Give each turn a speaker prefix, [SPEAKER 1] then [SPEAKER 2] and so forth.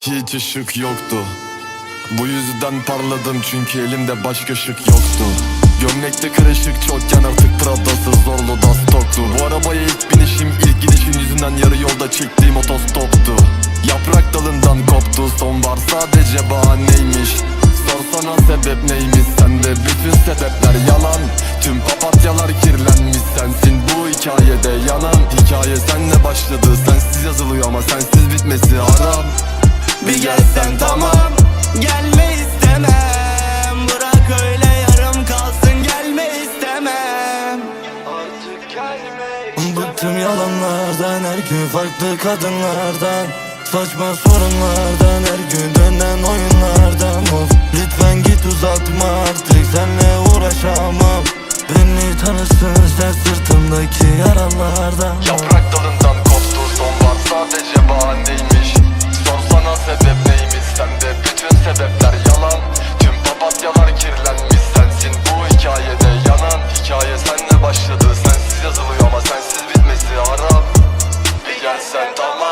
[SPEAKER 1] Hiç ışık yoktu. Bu yüzden parladım çünkü elimde başka ışık yoktu. Gömlekte kırışık çokken artık Prada'sı zorlu da stoktu Bu arabaya ilk binişim ilk gidişin yüzünden yarı yolda çektiğim otostoptu. Yaprak dalından koptu sonbahar sadece bahaneymiş. Sorsana sebep neymiş sende bütün sebepler yalan. Tüm papatyalar kirlenmiş sensin bu hikayede yanan. Hikaye senle başladı sensiz yazılıyor ama sensiz
[SPEAKER 2] Bir gelsen tamam Gelme istemem. Bırak öyle yarım kalsın Gelme istemem. Artık gelme
[SPEAKER 3] Bıktım yalanlardan her gün farklı kadınlardan. Saçma sorunlardan her gün dönen oyunlardan. Of lütfen git uzatma artık senle uğraşamam. Beni tanırsın sen sırtımdaki yaralardan.
[SPEAKER 1] Yaprak dalından Saint-Thomas.